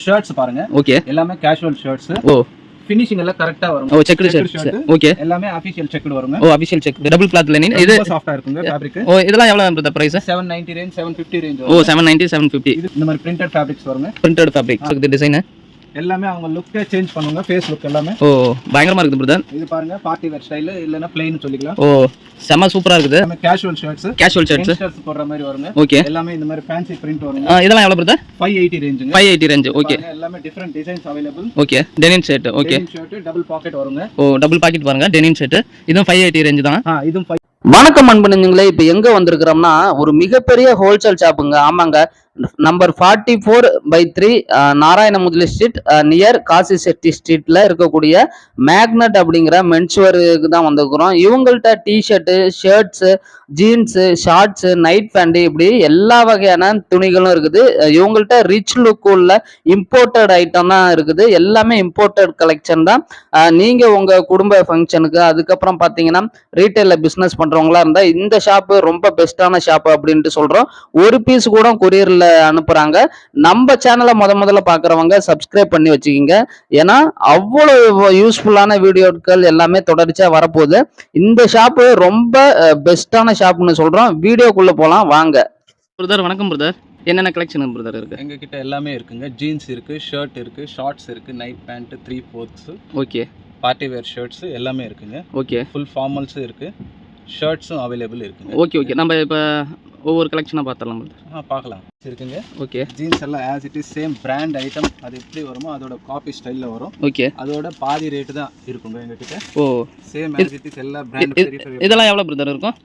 Shirts பாருங்க. Okay எல்லாமே casual shirts ஓ. Finishing எல்லாம் கரெக்டா வரும். ஓ Checkered ஷர்ட். ஓகே எல்லாமே அபிஷியல் செக்குடு வருங்க. ஓ official check double cloth lining இது ரொம்ப சாஃப்டா இருக்குங்க ஃபேப்ரிக் ஓ இதெல்லாம் எவ்வளோ brother price seven ninety range seven fifty range ஓ செவன் நைன்ட்டி செவன் ஃபிஃப்டி இது இந்த மாதிரி பிரிண்டட் ஃபேப்ரிக்ஸ் வருங்க. பிரிண்டட் ஃபேப்ரிக் இருக்குது டிசைனு எல்லாமே அவங்க லுக்கே சேஞ்ச் பண்ணுவாங்க ஃபேஸ் லுக் எல்லாமே. ஓ பயங்கரமாக இருக்குது பிரதர் இது பாருங்க பார்ட்டி வேர் ஸ்டைல் இல்லைன்னா பிளெயின் சொல்லிக்கலாம். ஓ செம்ம சூப்பராக இருக்குது. எல்லாமே casual shirts casual shirts shirts போடுற மாதிரி வருங்க. ஓகே எல்லாமே இந்த மாதிரி ஃபேன்சி பிரிண்ட் வருங்க. இதெல்லாம் எவ்வளோ பிரதர் ஃபைவ் எயிட்டி ரேஞ்சுங்க ஃபைவ் எயிட்டி ரேஞ்ச் ஓகே எல்லாமே different designs available okay denim shirt okay shirt double pocket வருங்க. ஓ டபுள் பாக்கெட் பாருங்க டெனின் ஷர்ட் இதுவும் ஃபைவ் எயிட்டி ரேஞ்ச் தான். ஆ இதுவும் வணக்கம் அன்பு நெஞ்சங்களே இப்போ எங்க வந்திருக்கிறோம்னா ஒரு மிகப்பெரிய ஹோல்சேல் ஷாப்புங்க ஆமாங்க number forty four by three Narayana Mudali street near Kashi Chetty ஸ்ட்ரீட்டில் இருக்கக்கூடிய மேக்னட் அப்படிங்கிற மென்சுவருக்கு தான் வந்திருக்கிறோம். இவங்கள்ட்ட T shirt shirts jeans shorts night pant இப்படி எல்லா வகையான துணிகளும் இருக்குது. இவங்கள்ட்ட ரிச் லுக்கு உள்ள இம்போர்ட்டட் ஐட்டம் தான் இருக்குது. எல்லாமே இம்போர்ட்டட் கலெக்ஷன் தான். நீங்கள் உங்கள் குடும்ப ஃபங்க்ஷனுக்கு அதுக்கப்புறம் பார்த்தீங்கன்னா ரீட்டைலில் பிஸ்னஸ் பண்ணுறவங்களா இருந்தால் இந்த ஷாப்பு ரொம்ப பெஸ்ட்டான ஷாப்பு அப்படின்ட்டு சொல்கிறோம் ஒரு பீஸ் கூட கொரியரில் அனுப்புறாங்க. நம்ம சேனலை முத முதல்ல பாக்குறவங்க சப்ஸ்கிரைப் பண்ணி வச்சுக்கிங்க. ஏன்னா அவ்வளவு யூஸ்ஃபுல்லான வீடியோக்கள் எல்லாமே தொடர்ச்சியா வரப்போகுது. இந்த ஷாப்பு ரொம்ப பெஸ்ட்டான ஷாப்னு சொல்றோம். வீடியோக்குள்ள போலாம். வாங்க. பிரதர் வணக்கம் பிரதர் என்னென்ன கலெக்ஷன் பிரதர் இருக்கு? எங்க கிட்ட எல்லாமே இருக்குங்க. ஜீன்ஸ் இருக்கு ஷர்ட் இருக்கு ஷார்ட்ஸ் இருக்கு night pant three fourths okay party wear shirts எல்லாமே இருக்குங்க. ஓகே ஃபுல் ஃபார்மல்ஸும் இருக்கு. ஷர்ட்ஸும் அவைலபிள் இருக்குங்க. ஓகே ஓகே நம்ம இப்போ ஒவ்வொரு கலெக்ஷனாக பார்த்துடலாம் ஆ பார்க்கலாம். இருக்குங்க. ஓகே ஜீன்ஸ் எல்லாம் as it is same brand item அது எப்படி வருமோ அதோட காப்பி ஸ்டைலில் வரும். ஓகே அதோட பாதி ரேட்டு தான் இருக்குங்க எங்ககிட்ட. ஓ. சேம் ஆஸ் இட் இஸ் எல்லா பிராண்ட் இதெல்லாம் எவ்வளோ பிரதர் இருக்கும்?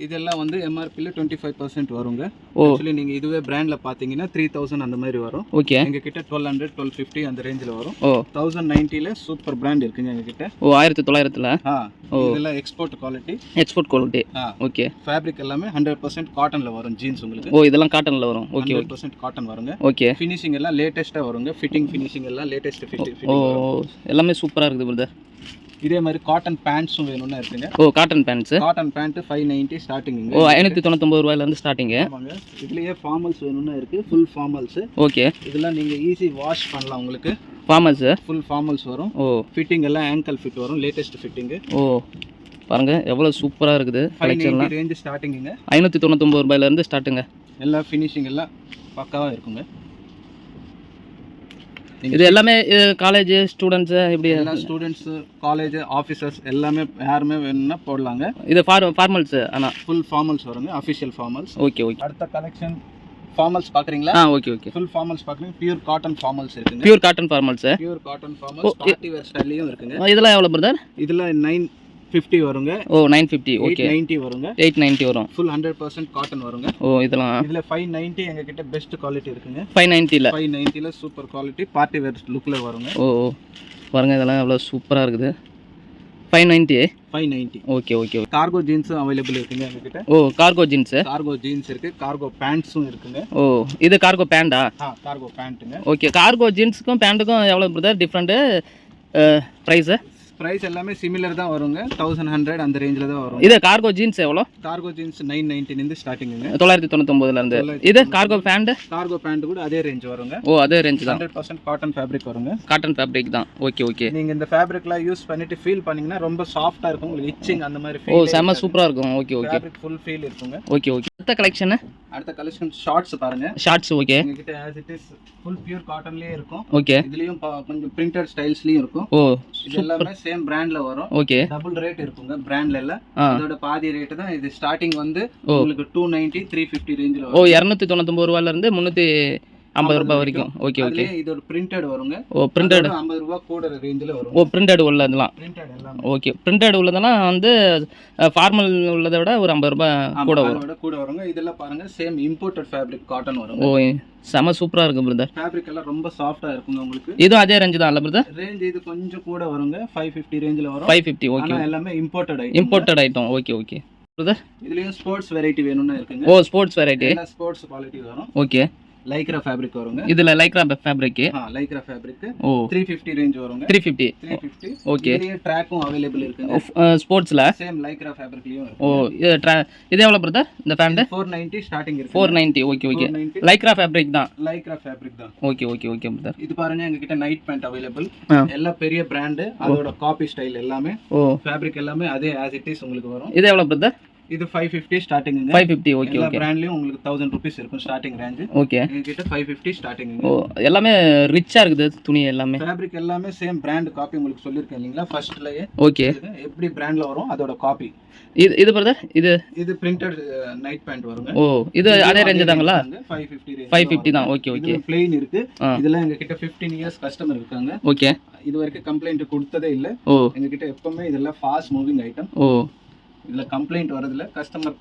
இதெல்லாம் வந்து எம்ஆர்பியில் டுவெண்ட்டி ஃபைவ் பர்சன்ட் வருங்க. ஓ. ஆக்சுவலி நீங்கள் இதுவே பிராண்டில் பார்த்தீங்கன்னா த்ரீ தௌசண்ட் அந்த மாதிரி வரும். ஓகே எங்ககிட்ட டுவெல் ஹண்ட்ரட் டுவெல் ஃபிஃப்டி அந்த ரேஞ்சில் வரும். ஓ. தௌசண்ட் நைன்ட்டியில் சூப்பர் பிராண்ட் இருக்குங்க எங்ககிட்ட. ஓ ஆயிரத்தி தொள்ளாயிரத்தில்? ஆ. ஓ. இதெல்லாம் எக்ஸ்போர்ட் குவாலிட்டி எக்ஸ்போர்ட் குவாலிட்டி ஆ. ஓகே ஃபேப்ரிக் எல்லாமே ஹண்ட்ரட் பர்சன்ட் காட்டனில் வரும் ஜீன்ஸ் உங்களுக்கு. ஓ இதெல்லாம் காட்டனில் வரும். ஓகே ஹண்ட்ரட் பர்சன்ட் காட்டன் வருங்க. ஓகே ஃபினிஷிங் எல்லாம் லேட்டஸ்ட்டாக வருங்க. ஃபிட்டிங் ஃபினிஷிங் எல்லாம் லேட்டஸ்ட் ஓ ஃபிட்டிங் எல்லாமே சூப்பராக இருக்குது பிரதர் இதே மாதிரி காட்டன் பேண்ட்ஸும் வேணும்னு இருக்குங்க. ஓ cotton pants cotton pant five ninety starting ஓ ஐநூற்றி தொண்ணூத்தொம்பது ரூபாயிலேருந்து ஸ்டார்டிங்கு ஆமாங்க. இதுலயே ஃபார்மல்ஸ் வேணும்னா இருக்கு. ஃபுல் ஃபார்மல்ஸ் ஓகே இதெல்லாம் நீங்க ஈஸி வாஷ் பண்ணலாம் உங்களுக்கு. ஃபார்மல்ஸு ஃபுல் ஃபார்மல்ஸ் வரும். ஓ. ஃபிட்டிங் எல்லாம் ஆங்கல் ஃபிட் வரும். லேட்டஸ்ட் ஃபிட்டிங் ஓ பாருங்க எவ்வளோ சூப்பராக இருக்குது கலெக்ஷன்லாம் ரேஞ்ச் ஸ்டார்டிங்குங்க ஐநூற்றி தொண்ணூத்தொம்பது ரூபாயிலேருந்து ஸ்டார்ட்டுங்க எல்லா ஃபினிஷிங் எல்லாம் பக்காவா இருக்குங்க. இது எல்லாமே காலேஜ் ஸ்டூடெண்ட்ஸு இப்படி எல்லா ஸ்டூடெண்ட்ஸ் காலேஜ் ஆஃபீஸர்ஸ் எல்லாமே யாருமே வேணும்னா போடலாங்க. இது ஃபார் ஃபார்மல்ஸு ஆனால் ஃபுல் ஃபார்மல்ஸ் வருங்க அஃபிஷியல் ஃபார்மல்ஸ் ஓகே ஓகே அடுத்த கலெக்ஷன் ஃபார்மல்ஸ் பாக்குறீங்களா? ஆ ஓகே ஓகே ஃபுல் ஃபார்மல்ஸ் பாக்குறீங்க பியூர் காட்டன் ஃபார்மல்ஸ் இருக்குங்க. Pure cotton formals pure cotton formals party wear ஸ்டைல்லையும் இருக்குங்க. இதெல்லாம் எவ்வளோ பிரதர் இதுல நைன் ஃபிஃப்டி வருங்க. ஓ நைன் ஃபிஃப்டி ஓகே நைன்ட்டி வருங்க. எயிட் நைன்ட்டி வரும். ஃபுல் ஹண்ட்ரட் பர்சன்ட் காட்டன் வருங்க. ஓ இதெல்லாம் இதுல ஃபைவ் நைன்ட்டி எங்ககிட்ட பெஸ்ட் குவாலிட்டி இருக்குங்க. ஃபைவ் நைன்ட்டியில் ஃபைவ் நைன்ட்டியில் சூப்பர் குவாலிட்டி பார்ட்டி வேர் லுக்கில் வருங்க. ஓ ஓ. பாருங்க இதெல்லாம் எவ்வளோ சூப்பராக இருக்குது. Five ninety five ninety okay okay okay. Cargo ஜீன்ஸும் available இருக்குங்க எங்ககிட்ட. ஓ கார்கோ ஜீன்ஸு கார்கோ ஜீன்ஸ் இருக்கு கார்கோ பேண்ட்ஸும் இருக்குங்க. ஓ இது கார்கோ பேண்டா ஆ கார்கோ பேண்ட்டுங்க ஓகே கார்கோ ஜீன்ஸுக்கும் பேண்ட்டுக்கும் எவ்வளோ பிரதர் டிஃப்ரெண்ட்டு ப்ரைஸு ப்ரைஸ் எல்லாமே சிமிலர் தான் வருங்க. தௌசண்ட் ஹண்ட்ரட் அந்த ரேஞ்சில் தான் வரும். இது கார்கோ ஜீன்ஸ் எவ்வளோ? கார்கோ ஜீன்ஸ் நைன் நைன்ட்டிலேருந்து ஸ்டார்டிங்குங்க தொள்ளாயிரத்தி தொண்ணூத்தொம்பதுலேருந்து இது கார்கோ பேண்ட் கார்கோ பேண்ட் கூட அதே ரேஞ்ச் வருங்க. ஓ அதே ரேஞ்ச் தான். ஹண்ட்ரட் பர்சன்ட் காட்டன் ஃபேப்ரிக் வருங்க. காட்டன் ஃபேப்ரிக் தான். ஓகே ஓகே நீங்க இந்த ஃபேப்ரிக்லாம் யூஸ் பண்ணிட்டு ஃபீல் பண்ணீங்கன்னா ரொம்ப சாஃப்டா இருக்கும். உங்களுக்கு இச்சிங் அந்த மாதிரி ஓ செம்ம சூப்பராக இருக்கும். Okay okay fabric full feel இருக்குங்க. ஓகே ஓகே அடுத்த கலெக்ஷனு அடுத்த கலெக்ஷன் ஷார்ட்ஸ் பாருங்க. ஷார்ட்ஸ் ஓகே எங்ககிட்ட as it is full pure காட்டன்லயே இருக்கும். ஓகே இதுலயும் கொஞ்சம் பிரிண்டட் ஸ்டைல்ஸ்லயும் இருக்கும். ஓ இது எல்லாமே சேம் பிராண்ட்ல வரும். ஓகே டபுள் ரேட் இருக்குங்க பிராண்ட்ல எல்லாம் ஆ. இதோட பாதி ரேட் தான் இது ஸ்டார்டிங் வந்து. உங்களுக்கு டூ நைன்டி த்ரீ ஃபிஃப்டி ரேஞ்சில் ஓ இரநூத்தி தொண்ணூத்தொம்பது ரூபாயிலேருந்து முந்நூற்றி ஐம்பது ரூபாய் வரைக்கும். ஓகே ஓகே அதுலயே இதோட பிரிண்டட் வருங்க. ஓ பிரிண்டட் ஐம்பது ரூபாய் கூட ரேஞ்சில் வரும். ஓ பிரிண்டட் உள்ளதெல்லாம் ஓகே பிரிண்டட் உள்ளதெல்லாம் வந்து ஃபார்மல் உள்ளதை விட ஒரு ஐம்பது ரூபாய் கூட வரும். கூட வருங்க. இதெல்லாம் பாருங்க சேம் இம்போர்ட்டட் ஃபேப்ரிக் காட்டன் வரும் ஓ செம சூப்பராக இருக்கும் பிரதர் ஃபேப்ரிக் எல்லாம் ரொம்ப சாஃப்டா இருக்குங்க உங்களுக்கு. இதுவும் அதே ரேஞ்சு தான் இல்லை பிரதர் ரேஞ்ச் இது கொஞ்சம் கூட வருங்க. ஃபைவ் ஃபிஃப்டி ரேஞ்சில் வரும். ஃபைவ் ஃபிஃப்டி ஓகே எல்லாமே imported item imported item okay okay brother இதுலயும் ஸ்போர்ட்ஸ் வெரைட்டி வேணும்னு இருக்குங்க. ஓ ஸ்போர்ட்ஸ் வெரைட்டி ஸ்போர்ட்ஸ் குவாலிட்டி வரும். ஓகே லைக்ரா ஃபேப்ரிக் வருங்க. இதில் லைக்ரா ஃபேப்ரிக்கு ஆ லைக்ரா ஃபேப்ரிக் ஓ. த்ரீ ஃபிஃப்டி ரேஞ்ச் வருங்க. Three fifty three fifty Okay. இதுலயே ட்ராக்கும் அவைலபிள் இருக்குங்க. ஸ்போர்ட்ஸில் சேம் லைக்ரா ஃபேப்ரிக்லயும் ஓ இது இது எவ்வளோ பிரதர் இந்த ஃபோர் நைன்ட்டி ஸ்டார்டிங் இருக்கு. Four ninety okay okay lycra fabric தான். லைக்ரா ஃபேப்ரிக் தான். ஓகே ஓகே ஓகே பிரதர் இது பாருங்க எங்ககிட்ட நைட் பேண்ட் அவைலபிள் ஆ. எல்லாம் பெரிய பிராண்டு அதோட காப்பி ஸ்டைல் எல்லாமே. ஃபேப்ரிக் எல்லாமே அதே ஆஸ் இட் இஸ் உங்களுக்கு வரும். இது எவ்வளோ பிரதர் இது ஃபைவ் ஃபிஃப்டி ஸ்டார்டிங்குங்க ஃபைவ் ஃபிஃப்டி ஓகே ஓகே பிராண்ட்லயும் உங்களுக்கு தௌசண்ட் ருபீஸ் இருக்கும் ஸ்டார்டிங் ரேஞ்ச் ஓகே எங்ககிட்ட ஃபைவ் ஃபிஃப்டி ஸ்டார்டிங் ஓ எல்லாமே ரிச்சாக இருக்குது துணி எல்லாமே. ஃபேப்ரிக் எல்லாமே சேம் பிராண்ட் காப்பி உங்களுக்கு சொல்லியிருக்கேன் இல்லைங்களா? ஃபர்ஸ்ட்லயே ஓகே எப்படி பிராண்ட்ல வரும்? அதோட காப்பி இது இது பிரதர் இது? இது பிரிண்டட் நைட் பேண்ட் வருங்க. ஓ இது அதே ரேஞ்சு தாங்களா? ஃபைவ் ஃபிஃப்டி ஃபைவ் ஃபிஃப்டி தான். ஓகே ஓகே இது பிளெயின் இருக்கு. இதெல்லாம் எங்க கிட்ட 15 இயர்ஸ் கஸ்டமர் இருக்காங்க. ஓகே இது வரைக்கும் கம்ப்ளைண்ட் கொடுத்ததே இல்ல. ஓ. எங்க கிட்ட எப்பவுமே இதெல்லாம் ஃபாஸ்ட் மூவிங் ஐட்டம் ஓ. இதுல கம்ப்ளைண்ட் வரதுல கஸ்டமர்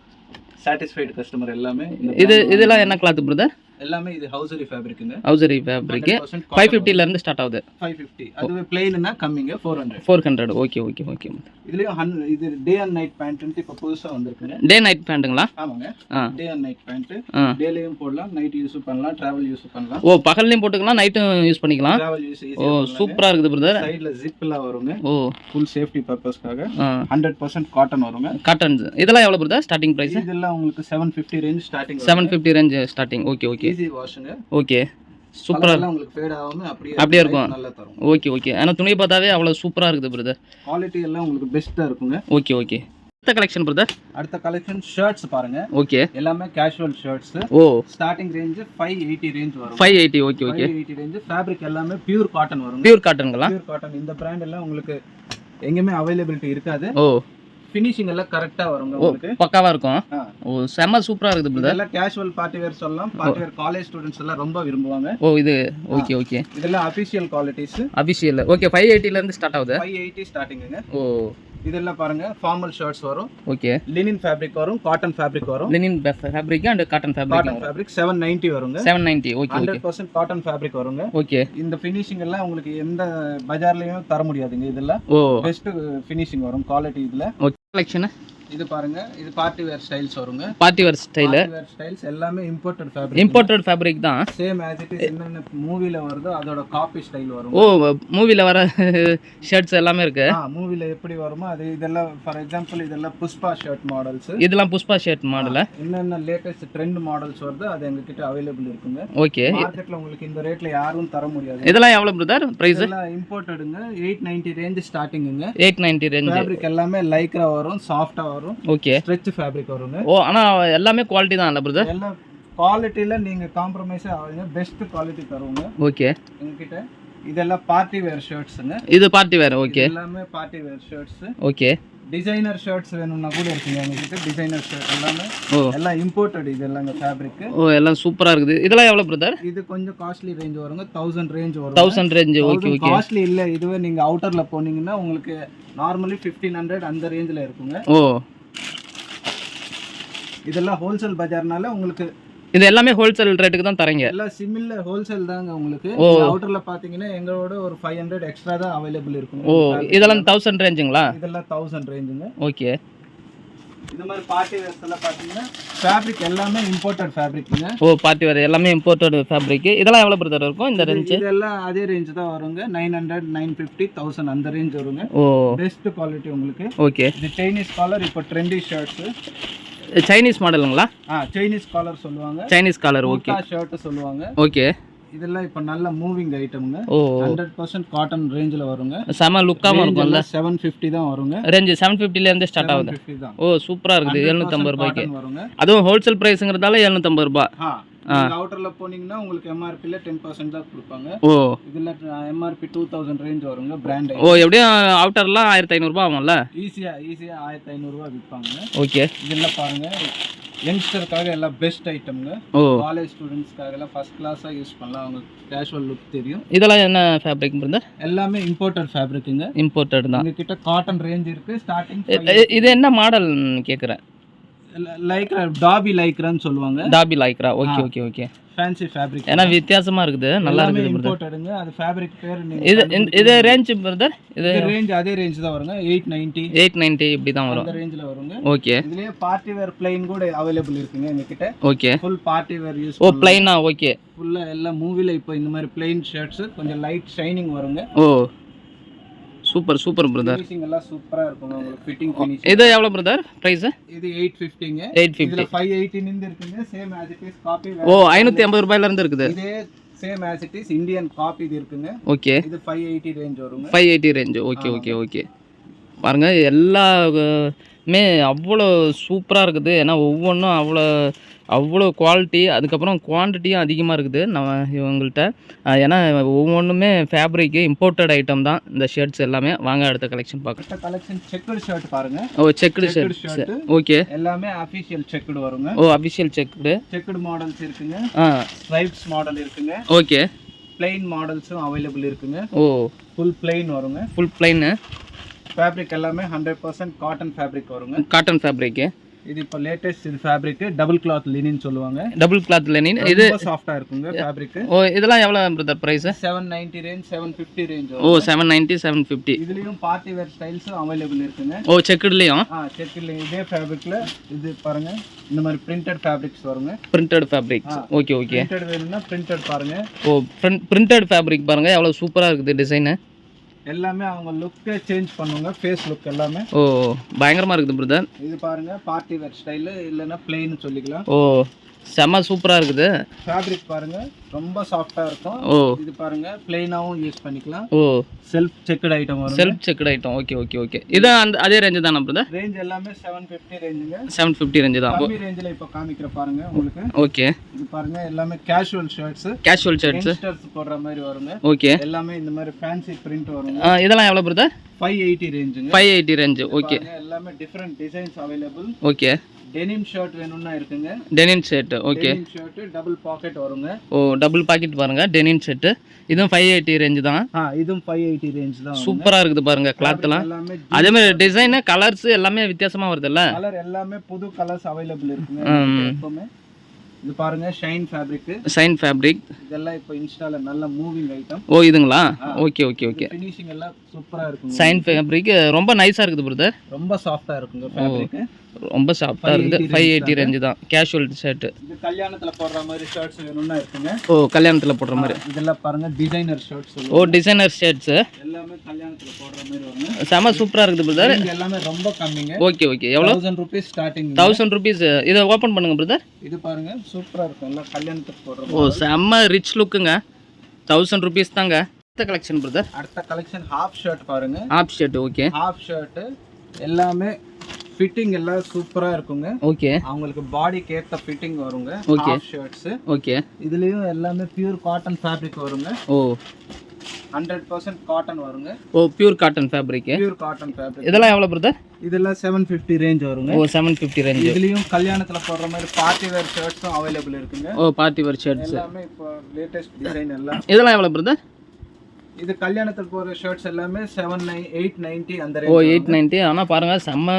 சாட்டிஸ்ஃபைடு கஸ்டமர் எல்லாமே இது இதெல்லாம் என்ன கிளாத் பிரதர் எல்லாமே இது ஹவுசரி ஃபேப்ரிக்குங்க ஹவுசரி ஃபேப்ரிக்கு ஃபைவ் ஃபிஃப்டிலேருந்து ஸ்டார்ட் ஆகுது. ஃபைவ் ஃபிஃப்டி அதுவே பிளெயின்னா கம்மிங்க four hundred four hundred okay okay okay இதுலயும் ஹன் இது டே அண்ட் நைட் பேண்ட்னு இப்போ புதுசா வந்திருக்குங்க. டே நைட் பேண்ட்டுங்களா ஆமாங்க. டே அண்ட் நைட் பேண்ட் ஆ. டேலையும் போடலாம் நைட் யூஸ் பண்ணலாம் டிராவல் யூஸ் பண்ணலாம். ஓ பகல்லையும் போட்டுக்கலாம் நைட்டும் யூஸ் பண்ணிக்கலாம்? டிராவல் யூஸ் ஓ சூப்பராக இருக்குது பிரதர் சைடுல ஜிப்லாம் வருங்க. ஓ. ஃபுல் சேஃப்டி பர்பஸ்க்காக ஹண்ட்ரட் பர்சன்ட் காட்டன் வருங்க. காட்டன்ஸ் இதெல்லாம் எவ்வளோ பிரதர் ஸ்டார்டிங் ப்ரைஸ் இதெல்லாம் உங்களுக்கு seven fifty range starting seven fifty range starting okay okay easy வாஷுங்க okay. சூப்பராக உங்களுக்கு ஃபேட் ஆகாம அப்படியே அப்படியே இருக்கும். நல்லா தரும். Okay okay. ஆனால் துணி பார்த்தாவே அவ்வளோ சூப்பராக இருக்குது பிரதர் குவாலிட்டி எல்லாம் உங்களுக்கு பெஸ்ட்டா இருக்குங்க. Okay okay. அடுத்த கலெக்ஷன் பிரதர் அடுத்த கலெக்ஷன் ஷர்ட்ஸ் பாருங்க. ஓகே. எல்லாமே கேஷுவல் ஷர்ட்ஸ் ஓ. Starting range five eighty range வரும். Five eighty okay okay. Eighty range fabric எல்லாமே பியூர் காட்டன் வருங்க. பியூர் காட்டனுங்களா பியூர் காட்டன் இந்த பிராண்ட் எல்லாம் உங்களுக்கு எங்கேயுமே அவைலபிலிட்டி இருக்காது. ஓ. ஃபினிஷிங் எல்லாம் கரெக்டா வருங்க உங்களுக்கு. பக்காவாக இருக்கும். ஓ செம்ம சூப்பராக இருக்குது பிரதர் இதெல்லாம் கேஷுவல் பார்ட்டி வேர் சொல்லலாம். பார்ட்டி வேர் காலேஜ் ஸ்டூடெண்ட்ஸ் எல்லாம் ரொம்ப விரும்புவாங்க. ஓ இது ஓகே ஓகே இதெல்லாம் official qualities official okay five எயிட்டிலேருந்து start ஆகுது? ஃபைவ் எயிட்டி ஸ்டார்டிங்குங்க ஓ. இதெல்லாம் பாருங்க ஃபார்மல் ஷர்ட்ஸ் வரும். ஓகே லினின் ஃபேப்ரிக் வரும் காட்டன் ஃபேப்ரிக் வரும். Linen fabric and cotton fabric cotton fabric seven ninety வருங்க. Seven ninety okay okay hundred percent cotton fabric வருங்க. ஓகே இந்த ஃபினிஷிங் எல்லாம் உங்களுக்கு எந்த பஜார்லயும் தர முடியாதுங்க இதெல்லாம். பெஸ்ட் ஃபினிஷிங் வரும் குவாலிட்டி இதுல. ஓகே கலெக்ஷனு இது பாருங்க இது பார்ட்டி வேர் ஸ்டைல்ஸ் வருங்க. Party wear style party wear styles எல்லாமே இம்போர்ட்டட் ஃபேப்ரிக் இம்போர்ட்டட் ஃபேப்ரிக் தான். சேம் ஆஸ் இட் இஸ் என்னென்ன மூவில வருதோ அதோட காப்பி ஸ்டைல் வரும் ஓ மூவியில் வர ஷர்ட்ஸ் எல்லாமே இருக்கு. ஆ மூவில எப்படி வருமோ அது இதெல்லாம் ஃபார் எக்ஸாம்பிள் இதெல்லாம் புஷ்பா ஷர்ட் மாடல்ஸ் இதெல்லாம் புஷ்பா ஷர்ட் மாடலா என்னென்ன லேட்டஸ்ட் ட்ரெண்ட் மாடல்ஸ் வருதோ அது எங்ககிட்ட அவைலபிள் இருக்குங்க. ஓகே மார்க்கெட்ல உங்களுக்கு இந்த ரேட்ல யாரும் தர முடியாது. இதெல்லாம் எவ்வளோ பிரதர் ப்ரைஸ் இதெல்லாம் இம்போர்ட்டடுங்க எயிட் நைன்டி ரேஞ்ச் ஸ்டார்டிங்குங்க எயிட் நைன்ட்டி ரேஞ்சு ஃபேப்ரிக் எல்லாமே லைக்ரா வரும் சாஃப்டா வரும் ஓகே ஸ்ட்ரெச் ஃபேப்ரிக் வருங்க. ஓ ஆனால் எல்லாமே குவாலிட்டி தான் இல்லை பிரதர் எல்லாம் குவாலிட்டியில நீங்க காம்ப்ரமைஸே ஆகுங்க பெஸ்ட் குவாலிட்டி தருவோங்க. ஓகே எங்ககிட்ட இதெல்லாம் பார்ட்டி வேர் ஷர்ட்ஸுங்க இது பார்ட்டி வேர் ஓகே எல்லாமே party wear shirts okay designer shirts வேணும்னா கூட இருக்குங்க. எங்ககிட்ட டிசைனர் ஷர்ட் எல்லாமே எல்லாம் இம்போர்ட்டட் இது எல்லாங்க ஃபேப்ரிக் ஓ எல்லாம் சூப்பராக இருக்குது. இதெல்லாம் எவ்வளோ பிரதர் இது கொஞ்சம் காஸ்ட்லி ரேஞ்ச் வருங்க. தௌசண்ட் ரேஞ்ச் வரும் thousand range okay okay costly இல்ல. இதுவே நீங்க அவுட்டர்ல போனீங்கன்னா உங்களுக்கு நார்மலி ஃபிஃப்டீன் ஹண்ட்ரட் அந்த ரேஞ்சில் இருக்குங்க. ஓ. இதெல்லாம் ஹோல்சேல் பஜார்னால உங்களுக்கு இது எல்லாமே ஹோல்சேல் ரேட்டுக்கு தான் தரீங்க. எல்லாம் சிமிலர் ஹோல்சேல் தாங்க உங்களுக்கு. அவுட்டர்ல பாத்தீங்கன்னா எங்களோட ஒரு ஃபைவ் ஹண்ட்ரட் எக்ஸ்ட்ரா தான் அவைலபிள் இருக்கும். ஓ இதெல்லாம் தௌசண்ட் ரேஞ்சுங்களா இதெல்லாம் தௌசண்ட் ரேஞ்சுங்க ஓகே இந்த மாதிரி பார்ட்டி வேர்ஸ் எல்லாம் பாத்தீங்கன்னா ஃபேப்ரிக் எல்லாமே இம்போர்ட்டட் ஃபேப்ரிக்ங்க ஓ பார்ட்டி வேர் எல்லாமே இம்போர்ட்டட் ஃபேப்ரிக் இதெல்லாம் எவ்வளோ பிரதர் இருக்கும் இந்த ரேஞ்சு இதெல்லாம் அதே ரேஞ்ச் தான் வருங்க. Nine hundred nine fifty thousand அந்த ரேஞ்ச் வருங்க. ஓ. பெஸ்ட் குவாலிட்டி உங்களுக்கு. ஓகே இது சைனீஸ் காலர் இப்போ ட்ரெண்டி ஷர்ட்ஸ் சைனீஸ் மாடலுங்களா ஆ சைனீஸ் காலர் சொல்லுவாங்க. சைனீஸ் காலர் ஓகே ஷர்ட் சொல்லுவாங்க. ஓகே இதெல்லாம் இப்போ நல்ல மூவிங் ஐட்டம்ங்க ஓ ஹண்ட்ரட் பர்சன்ட் காட்டன் ரேஞ்சில் வருங்க. செம லுக்காகவும் இருக்கும்ல? செவன் ஃபிஃப்டி தான் வருங்க. ரேஞ்சு செவன் ஃபிஃப்டிலேருந்து ஸ்டார்ட் ஆகுது. ஓ சூப்பராக இருக்குது. எழுநூற்றம்பது ரூபாய்க்கு. வருங்க. அதுவும் ஹோல்சேல் ப்ரைஸுங்கிறதால எழுநூற்றம்பது ரூபாய். ஆ. அவுட்டர்ல போனீங்கன்னா உங்களுக்கு எம்ஆர்பில டென் பர்சன்ட் தான் கொடுப்பாங்க. ஓ. இதுல எம்ஆர்பி டூ தௌசண்ட் ரேஞ்ச் வருங்க பிராண்ட் ஓ எப்படியும் அவுட்டர்லாம் ஆயிரத்தி ஐநூறுரூபா ஆகும்ல? ஈஸியா ஈஸியா ஆயிரத்தி ஐநூறுரூவா விற்பாங்க ஓகே. இதெல்லாம் பாருங்க யங்ஸ்டருக்காக எல்லாம் பெஸ்ட் ஐட்டம்ங்க காலேஜ் ஸ்டூடெண்ட்ஸ்க்காக எல்லாம் ஃபர்ஸ்ட் கிளாஸாக யூஸ் பண்ணலாம் அவங்க கேஷுவல் லுக் தெரியும். இதெல்லாம் என்ன ஃபேப்ரிக் இருந்தா? எல்லாமே இம்போர்ட்டட் ஃபேப்ரிக்குங்க இம்போர்ட்டட் தான். உங்ககிட்ட காட்டன் ரேஞ்ச் இருக்கு ஸ்டார்டிங் இது என்ன மாடல் கேட்குறேன் லைக்ரா டாபி லைக்ரான்னு சொல்லுவாங்க. Dobby lycra okay okay okay. Fancy fabric ஏன்னா வித்தியாசமா இருக்குது. நல்லா இருக்குது இம்போர்ட்டடுங்க அது ஃபேப்ரிக் பேர் இது இது ரேஞ்ச் பிரதர் இது ரேஞ்ச் அதே ரேஞ்ச் தான் வருங்க. எயிட் நைன்ட்டி எயிட் நைன்ட்டி இப்படி தான் வரும். அந்த ரேஞ்சில் வருங்க. ஓகே. இதுலயே பார்ட்டி வேர் பிளைன் கூட அவைலபிள் இருக்குங்க எங்ககிட்ட. Okay. Full party wear use ஓ பிளைனா ஓகே. ஃபுல்லா எல்லா மூவில இப்போ இந்த மாதிரி பிளைன் ஷர்ட்ஸ் கொஞ்சம் லைட் ஷைனிங் வருங்க. ஓ. சூப்பர் சூப்பர் பிரதர் எல்லாம் சூப்பரா இருக்குங்க உங்களுக்கு ஃபிட்டிங் ஃபினிஷ் இது எவ்வளோ பிரதர் ப்ரைஸ் இது எயிட் ஃபிஃப்டிங்க எயிட் ஃபிஃப்டி இதுல ஃபைவ் எயிட்டின் இருந்து இருக்குங்க same as it is copy ஓ ஐநூற்றி ஐம்பது ரூபாயில இருந்து இருக்குது. இதே same as it is Indian copy இது இருக்குங்க. ஓகே இது ஃபைவ் எயிட்டி ரேஞ்ச் வருங்க. Five eighty range okay okay okay பாருங்க எல்லாமே அவ்வளோ சூப்பராக இருக்குது. ஏன்னா ஒவ்வொன்றும் அவ்வளோ அவ்வளோ குவாலிட்டி அதுக்கப்புறம் குவான்டிட்டியும் அதிகமாக இருக்குது நம்ம இவங்கள்ட்ட. ஏன்னா ஒவ்வொன்றுமே ஃபேப்ரிக்கு இம்போர்ட்டட் ஐட்டம் தான். இந்த ஷர்ட்ஸ் எல்லாமே. வாங்க அடுத்த கலெக்ஷன் பார்க்கலாம். கலெக்ஷன் செக்குடு ஷர்ட் பாருங்க. ஓ செக்குடு ஷர்ட் ஓகே. எல்லாமே அபிஷியல் செக்குடு வருங்க. ஓ அஃபிஷியல் செக்குடு செக்குடு மாடல்ஸ் இருக்குங்க. ஆ. ஸ்ட்ரைப்ஸ் மாடல் இருக்குங்க. ஓகே. பிளைன் மாடல்ஸும் அவைலபிள் இருக்குங்க. ஓ. ஃபுல் பிளைன் வருங்க. ஃபுல் பிளைனு ஃபேப்ரிக் எல்லாமே ஹண்ட்ரட் பர்சன்ட் காட்டன் ஃபேப்ரிக் வருங்க. காட்டன் ஃபேப்ரிக்கு இது இப்போ லேட்டஸ்ட் இது ஃபேப்ரிக் டபுள் கிளாத் லினின் சொல்லுவாங்க. டபுள் கிளாத் லெனின் இது சாஃப்டா இருக்குங்க ஃபேப்ரிக் ஓ இதெல்லாம் எவ்வளோ brother price seven ninety range seven fifty range ஓ செவன் நைன்ட்டி செவன் ஃபிஃப்டி இதுலயும் பார்ட்டி வேர் ஸ்டைல்ஸும் அவைலபிள் இருக்குங்க. ஓ செக்குடுலேயும்? ஆ செக்கில் இதே ஃபேப்ரிக்ல இது பாருங்க. இந்த மாதிரி பிரிண்டட் ஃபேப்ரிக்ஸ் வருங்க. Printed fabrics okay okay printed வேணும்னா பிரிண்டட் பாருங்க. ஓ பிரிண்டட் ஃபேப்ரிக் பாருங்க. எவ்வளோ சூப்பராக இருக்குது டிசைனு எல்லாமே அவங்க லுக்கே சேஞ்ச் பண்ணுவாங்க ஃபேஸ் லுக் எல்லாமே. ஓ பயங்கரமாக இருக்குது பிரதர் இது பாருங்க பார்ட்டி வேர் ஸ்டைலு இல்லைன்னா பிளெயின் சொல்லிக்கலாம். ஓ. செம்ம சூப்பராக இருக்குது. ஃபேப்ரிக் பாருங்க ரொம்ப சாஃப்டா இருக்கும். ஓ. இது பாருங்க பிளெயினாவும் யூஸ் பண்ணிக்கலாம். ஓ. செல்ஃப் செக்குடு ஐட்டம் வரும் self checked item okay okay okay இது அந்த அதே ரேஞ்சு தானே பிரதர் ரேஞ்ச் எல்லாமே செவன் ஃபிஃப்டி ரேஞ்சுங்க செவன் ஃபிஃப்டி ரேஞ்சு தான். கம்மி ரேஞ்சில் இப்போ காமிக்கிற பாருங்க உங்களுக்கு. ஓகே இது பாருங்க எல்லாமே casual shirts casual shirts youngsters போடுற மாதிரி வருங்க. ஓகே எல்லாமே இந்த மாதிரி ஃபேன்சி பிரிண்ட் வருங்க. இதெல்லாம் எவ்வளோ பிரதர் ஃபைவ் எயிட்டி ரேஞ்சுங்க ஃபைவ் எயிட்டி ரேஞ்சு ஓகே எல்லாமே different designs available okay denim shirt வேணும்னா இருக்குங்க. Denim shirt okay denim shirt double pocket வருங்க. ஓ டபுள் பாக்கெட் பாருங்க டெனின் செட்டு இதுவும் ஃபைவ் எயிட்டி ரேஞ்சு தான். ஆ இதுவும் ஃபைவ் எயிட்டி ரேஞ்ச் தான் சூப்பராக இருக்குது பாருங்க கிளாத்லாம் அதே மாதிரி டிசைனு கலர்ஸ் எல்லாமே வித்தியாசமா வருதுல்ல? கலர் எல்லாமே புது கலர்ஸ் அவைலபிள் இருக்குங்க. எப்பவுமே. இது பாருங்க ஷைன் ஃபேப்ரிக் சைன் ஃபேப்ரிக் இதெல்லாம் இப்போ இன்ஸ்டால நல்ல மூவிங் ஐட்டம் ஓ இதுங்களா? ஓகே ஓகே ஓகே ஃபினிஷிங் எல்லாம் சூப்பரா இருக்குங்க. சைன் ஃபேப்ரிக் ரொம்ப நைஸாக இருக்குது பிரதர் ரொம்ப சாஃப்டா இருக்குங்க ஃபேப்ரிக் ரொம்ப சாஃப்டாக இருக்குது ஃபைவ் எயிட்டி ரேஞ்சு தான். கேஷுவல் ஷர்ட்டு கல்யாணத்துல போடுற மாதிரி ஷர்ட்ஸ் வேணும்னா இருக்குங்க. ஓ கல்யாணத்தில் போடுற மாதிரி. இதெல்லாம் பாருங்க டிசைனர் ஷர்ட்ஸ் ஓ டிசைனர் ஷர்ட்ஸு எல்லாமே கல்யாணத்துல போடுற மாதிரி வருங்க. செம சூப்பராக இருக்குது பிரதர் இது எல்லாமே ரொம்ப கம்மிங்க. ஓகே ஓகே எவ்வளோ? Thousand rupees starting thousand rupees இதை ஓப்பன் பண்ணுங்க பிரதர் இது பாருங்க சூப்பரா இருக்கும். எல்லாம் கல்யாணத்துக்கு போடுற ஓ செம்ம ரிச் லுக்குங்க தௌசண்ட் ருபீஸ் தாங்க. அடுத்த கலெக்ஷன் பிரதர் அடுத்த கலெக்ஷன் ஹாஃப் ஷர்ட் பாருங்க. Half shirt okay half shirt எல்லாமே ஃபிட்டிங் எல்லாம் சூப்பரா இருக்குங்க. ஓகே அவங்களுக்கு பாடிக்கு ஏத்த ஃபிட்டிங் வருங்க. ஹாஃப் ஷர்ட்ஸ் ஓகே இதுலயும் எல்லாமே பியூர் காட்டன் ஃபேப்ரிக் வருங்க. ஓ. ஹண்ட்ரட் பர்சன்ட் காட்டன் வருங்க. ஓ pure cotton fabric pure cotton fabric இதெல்லாம் எவ்வளோ பிரதர் இதெல்லாம் செவன் ஃபிஃப்டி ரேஞ்ச் வருங்க. ஓ செவன் ஃபிஃப்டி ரேஞ்சு இதுலயும் கல்யாணத்துல போடுற மாதிரி பார்ட்டி வேர் ஷர்ட்ஸும் அவைலபிள் இருக்குங்க. ஓ பார்ட்டி வேர் ஷர்ட்ஸ் எல்லாமே இப்போ லேட்டஸ்ட் டிசைன் எல்லாம். இதெல்லாம் எவ்வளோ பிரதர் இது கல்யாணத்துக்கு போற ஷர்ட்ஸ் எல்லாமே செவன் நைன் எயிட் நைன்டி அந்த ஓ எயிட் நைன்ட்டி ஆனால் பாருங்கள் செம்ம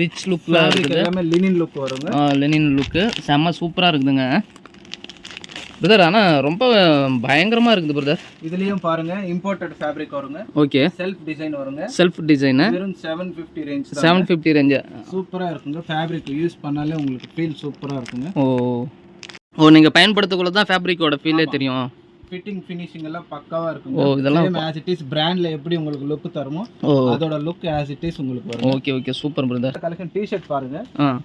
ரிச் லுக்கில் இருக்குது. எல்லாமே லினின் லுக் வருங்க. லெனின் லுக்கு செம்ம சூப்பராக இருக்குதுங்க. பிரதர் ஆனால் ரொம்ப பயங்கரமாக இருக்குது பிரதர் இதுலயும் பாருங்க இம்போர்ட்டட் ஃபேப்ரிக் வருங்க. ஓகே செல்ஃப் டிசைன் வருங்க. செல்ஃப் டிசைனு வெறும் seven fifty range seven fifty range சூப்பரா இருக்குங்க. ஃபேப்ரிக் யூஸ் பண்ணாலே உங்களுக்கு ஃபீல் சூப்பரா இருக்குங்க. ஓ. ஓ நீங்கள் பயன்படுத்தக்குள்ள தான் ஃபேப்ரிக்கோட ஃபீலே தெரியும். ஃபிட்டிங் ஃபினிஷிங் எல்லாம் பக்காவா இருக்குங்க. ஓ இதெல்லாம் ஆஸ் இட் இஸ் பிராண்ட்ல எப்படி உங்களுக்கு லுக் தருமோ அதோட லுக் ஆஸ் இட் இஸ் உங்களுக்கு வரும் okay okay super brother collection T-shirt பாருங்க.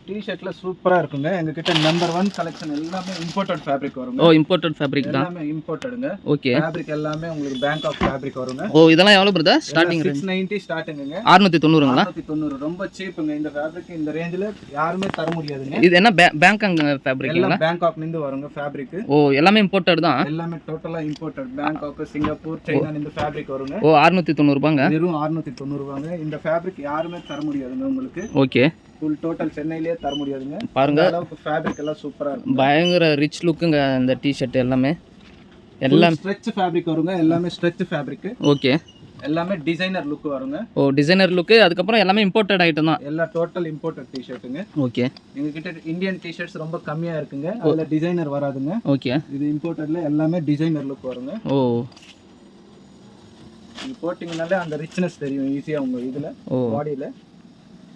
டி-ஷர்ட்ல சூப்பரா இருக்குங்க. எங்க கிட்ட நம்பர் ஒன் கலெக்ஷன் எல்லாமே இம்போர்ட்டட் ஃபேப்ரிக் வருங்க. ஓ இம்போர்ட்டட் ஃபேப்ரிக் தான். எல்லாமே இம்போர்ட்டடுங்க ஓகே ஃபேப்ரிக் எல்லாமே உங்களுக்கு பேங்காக் ஃபேப்ரிக் வருங்க. ஓ இதெல்லாம் எவ்வளோ பிரதர் ஸ்டார்டிங் சிக்ஸ் நைன்டி ஸ்டார்டிங்குங்க அறுநூற்றி தொண்ணூறுங்களா? நானூத்தி தொண்ணூறு. ரொம்ப சீப்புங்க இந்த ஃபேப்ரிக் இந்த ரேஞ்சில் யாருமே தர முடியாதுங்க. இது என்ன பே பேங்காங் ஃபேப்ரிக்குங்களா எல்லாம் பேங்காக்ல இருந்து வருங்க ஃபேப்ரிக் ஓ எல்லாமே இம்போர்ட்டட் தான். எல்லாமே டோட்டலா இம்போர்ட்டட் பேங்காக் சிங்கப்பூர் சைனா இந்த ஃபேப்ரிக் வருங்க. ஓ அறுநூற்றி தொண்ணூறுபாங்க வெறும் 690 தொண்ணூறு ரூபாங்க இந்த ஃபேப்ரிக் யாருமே தர முடியாதுங்க உங்களுக்கு. ஓகே. ஃபுல் டோட்டல் சென்னையிலேயே தர முடியாதுங்க. பாருங்க. அளவுக்கு ஃபேப்ரிக் எல்லாம் சூப்பரா இருக்கும் பயங்கர ரிச் லுக்குங்க இந்த டிஷர்ட் எல்லாமே. எல்லாம் ஸ்ட்ரெச் ஃபேப்ரிக் வருங்க. எல்லாமே ஸ்ட்ரெச் ஃபேப்ரிக் ஓகே. எல்லாமே டிசைனர் லுக் வருங்க. ஓ டிசைனர் லுக்கு அதுக்கப்புறம் எல்லாமே இம்போர்ட்டட் ஐட்டம் தான். எல்லா டோட்டல் இம்போர்ட்டட் டிஷர்ட்டுங்க ஓகே எங்ககிட்ட இந்தியன் டிஷர்ட்ஸ் ரொம்ப கம்மியா இருக்குங்க. அதுல டிசைனர் வராதுங்க. ஓகே இது இம்போர்ட்டட்ல எல்லாமே டிசைனர் லுக் வருங்க. ஓ. இது போட்டிங்கனாலே அந்த ரிச்னஸ் தெரியும் ஈஸியா உங்க இதுல பாடியில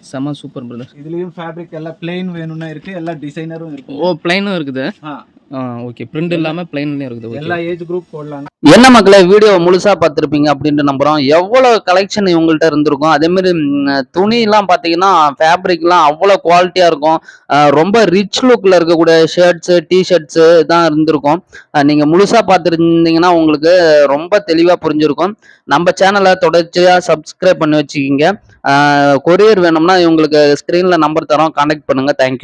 செம சூப்பர் பிரதர் இதுலயும் ஃபேப்ரிக் எல்லாம் பிளெயின் வேணும்னா இருக்கு எல்லா டிசைனரும் இருக்கு. ஓ பிளைனும் இருக்குது. ஆ. ஓகே பிரிண்ட் இல்லாமல் பிளைன்லேயும் இருக்குது. எல்லா ஏஜ் குரூப் போடலாங்க. என்ன மக்களே வீடியோ முழுசா பார்த்துருப்பீங்க அப்படின்ட்டு நம்புறோம். எவ்வளவு கலெக்ஷன் இவங்கள்ட்ட இருந்திருக்கும்? அதே மாதிரி ம், துணிலாம் பார்த்தீங்கன்னா ஃபேப்ரிக்லாம் அவ்வளோ குவாலிட்டியா இருக்கும். ரொம்ப ரிச் லுக்ல இருக்கக்கூடிய ஷர்ட்ஸு டிஷர்ட்ஸு தான் இருந்திருக்கும். அஹ் நீங்க முழுசா பார்த்துருந்தீங்கன்னா உங்களுக்கு ரொம்ப தெளிவா புரிஞ்சிருக்கும். நம்ம சேனலை தொடர்ச்சியா சப்ஸ்கிரைப் பண்ணி வச்சுக்கிங்க. கொரியர் வேணும்னா இவங்களுக்கு ஸ்க்ரீன்ல நம்பர் தரோம். கான்டாக்ட் பண்ணுங்க. தேங்க்யூ